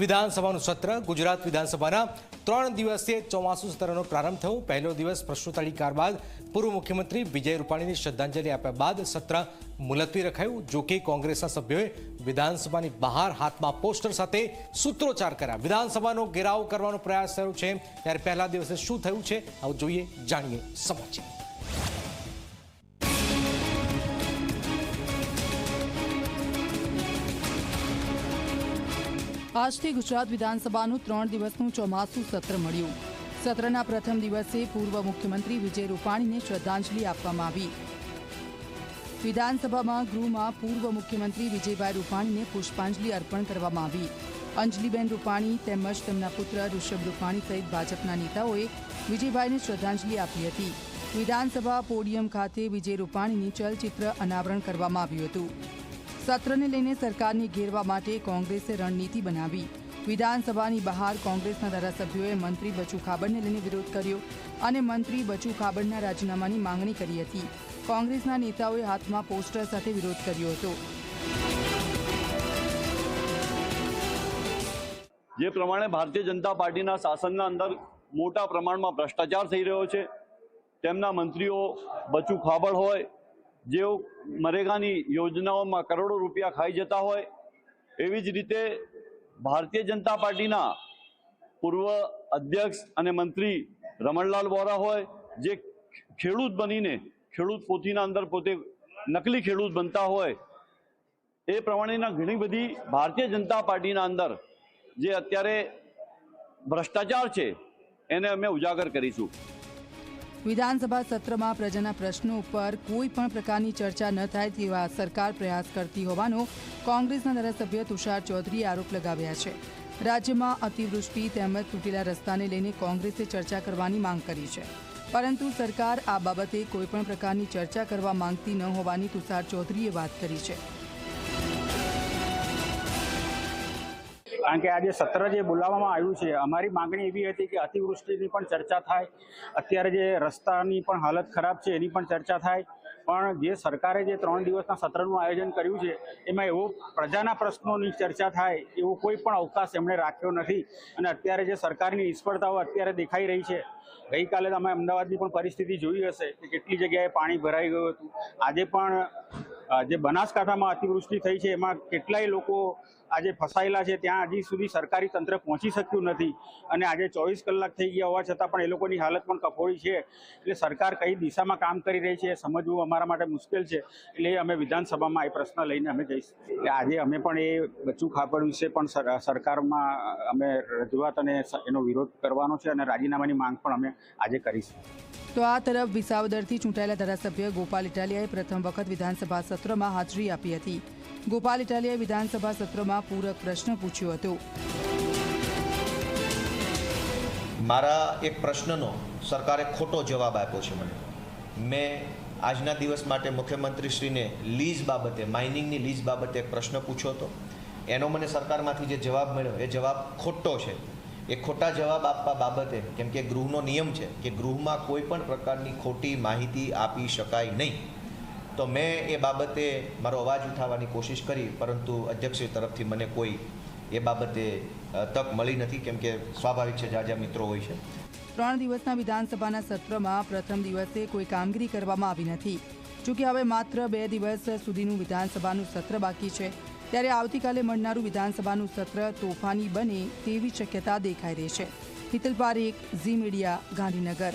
વિધાનસભાનું સત્ર, ગુજરાત વિધાનસભાના ત્રણ દિવસીય ચોમાસુ સત્રનો પ્રારંભ થયો. પહેલો દિવસ પ્રશ્નોત્તરી કાર બાદ પૂર્વ મુખ્યમંત્રી વિજય રૂપાણીની શ્રદ્ધાંજલિ આપ્યા બાદ સત્ર મુલતવી રખાયું. જો કે કોંગ્રેસના સભ્યોએ વિધાનસભાની બહાર હાથમાં પોસ્ટર સાથે સૂત્રોચ્ચાર કર્યા. વિધાનસભાનો ઘેરાવ કરવાનો પ્રયાસ થયો છે. ત્યારે પહેલા દિવસે શું થયું છે? આવું જોઈએ, જાણીએ સમજીએ આજથી ગુજરાત વિધાનસભાનું ત્રણ દિવસનું ચોમાસું સત્ર મળ્યું. સત્રના પ્રથમ દિવસે પૂર્વ મુખ્યમંત્રી વિજય રૂપાણીને શ્રદ્ધાંજલિ આપવામાં આવી. વિધાનસભામાં ગૃહમાં પૂર્વ મુખ્યમંત્રી વિજયભાઈ રૂપાણીને પુષ્પાંજલિ અર્પણ કરવામાં આવી. અંજલિબેન રૂપાણી તેમજ તેમના પુત્ર ઋષભ રૂપાણી સહિત ભાજપના નેતાઓએ વિજયભાઈને શ્રદ્ધાંજલિ આપી હતી. વિધાનસભા પોડિયમ ખાતે વિજય રૂપાણીની ચલચિત્ર અનાવરણ કરવામાં આવ્યું હતું. સત્રને લઈને સરકારને ઘેરવા માટે કોંગ્રેસે રણનીતિ બનાવી. વિધાનસભાની બહાર કોંગ્રેસના ધારાસભ્યોએ મંત્રી બચુ ખાબડને લઈને વિરોધ કર્યો અને મંત્રી બચુ ખાબડના રાજીનામાની માંગણી કરી હતી. કોંગ્રેસના નેતાઓએ હાથમાં પોસ્ટર સાથે વિરોધ કર્યો હતો. જે પ્રમાણે ભારતીય જનતા પાર્ટીના શાસનના અંદર મોટા પ્રમાણમાં ભ્રષ્ટાચાર થઈ રહ્યો છે. તેમના મંત્રીઓ બચુ ખાબડ હોય જેઓ મરેગાની યોજનાઓમાં કરોડો રૂપિયા ખાઈ જતા હોય, એવી જ રીતે ભારતીય જનતા પાર્ટીના પૂર્વ અધ્યક્ષ અને મંત્રી રમણલાલ વોરા હોય, જે ખેડૂત બનીને ખેડૂત પોથીના અંદર પોતે નકલી ખેડૂત બનતા હોય, એ પ્રમાણેના ઘણી બધી ભારતીય જનતા પાર્ટીના અંદર જે અત્યારે ભ્રષ્ટાચાર છે, એને અમે ઉજાગર કરીશું. વિધાનસભા સત્રમાં પ્રજાના પ્રશ્નો ઉપર કોઈ પણ પ્રકારની ચર્ચા ન થાય તેવા સરકાર પ્રયાસ કરતી હોવાનો કોંગ્રેસના ધારાસભ્ય તુષાર ચૌધરીએ આરોપ લગાવ્યા છે. રાજ્યમાં અતિવૃષ્ટિ તેમજ તૂટેલા રસ્તાને લઈને કોંગ્રેસે ચર્ચા કરવાની માંગ કરી છે. પરંતુ સરકાર આ બાબતે કોઈપણ પ્રકારની ચર્ચા કરવા માંગતી ન હોવાની તુષાર ચૌધરીએ વાત કરી છે. કારણ કે આજે સત્ર જે બોલાવવામાં આવ્યું છે, અમારી માંગણી એવી હતી કે અતિવૃષ્ટિની પણ ચર્ચા થાય, અત્યારે જે રસ્તાની પણ હાલત ખરાબ છે એની પણ ચર્ચા થાય, પણ જે સરકારે જે ત્રણ દિવસના સત્રનું આયોજન કર્યું છે, એમાં એવો પ્રજાના પ્રશ્નોની ચર્ચા થાય, એવો કોઈ પણ અવકાશ એમણે રાખ્યો નથી અને અત્યારે જે સરકારની નિષ્ફળતાઓ અત્યારે દેખાઈ રહી છે, ગઈકાલે તમે અમદાવાદની પણ પરિસ્થિતિ જોઈ હશે કે કેટલી જગ્યાએ પાણી ભરાઈ ગયું હતું. આજે પણ જે બનાસકાંઠામાં અતિવૃષ્ટિ થઈ છે, એમાં કેટલાય લોકો આજે ફસાયેલા છે, ત્યાં હજી સુધી સરકારી તંત્ર પહોંચી શક્યું નથી. અને આજે ચોવીસ કલાક થઈ ગયા હોવા છતાં પણ એ લોકોની હાલત પણ કફોડી છે. એટલે સરકાર કઈ દિશામાં કામ કરી રહી છે એ સમજવું અમારા માટે મુશ્કેલ છે. એટલે અમે વિધાનસભામાં એ પ્રશ્ન લઈને અમે જઈશું. એટલે આજે અમે પણ એ બચ્ચું ખાપડ વિશે પણ સરકારમાં અમે રજૂઆત અને એનો વિરોધ કરવાનો છે અને રાજીનામાની માંગ પણ અમે આજે કરીશું. તો આ તરફ વિસાવદરથી ચૂંટાયેલા ધારાસભ્ય ગોપાલ ઇટાલિયાએ પ્રથમ વખત વિધાનસભા સત્રમાં હાજરી આપી હતી. ગોપાલ ઇટાલિયાએ વિધાનસભા સત્રમાં પૂરક પ્રશ્ન પૂછ્યો હતો. મારા એક પ્રશ્નનો સરકારે ખોટો જવાબ આપ્યો છે મને. મેં આજના દિવસ માટે મુખ્યમંત્રીશ્રીને લીઝ બાબતે, માઇનિંગની લીઝ બાબતે એક પ્રશ્ન પૂછ્યો હતો. એનો મને સરકારમાંથી જે જવાબ મળ્યો, એ જવાબ ખોટો છે. એ ખોટા જવાબ આપવા બાબતે, કેમ કે ગૃહનો નિયમ છે કે ગૃહમાં કોઈ પણ પ્રકારની ખોટી માહિતી આપી શકાય નહીં. તો મેં એ બાબતે મારો અવાજ ઉઠાવવાની કોશિશ કરી, પરંતુ અધ્યક્ષ તરફથી મને કોઈ એ બાબતે તક મળી નથી. કેમ કે સ્વાભાવિક છે જાજા મિત્રો હોય છે. ત્રણ દિવસના વિધાનસભાના સત્રમાં પ્રથમ દિવસે કોઈ કામગીરી કરવામાં આવી નથી. જોકે હવે માત્ર બે દિવસ સુધીનું વિધાનસભાનું સત્ર બાકી છે. ત્યારે આવતીકાલે મળનારું વિધાનસભાનું સત્ર તોફાની બને તેવી શક્યતા દેખાઈ રહી છે. Hital Parekh, Zee media, Gandhinagar.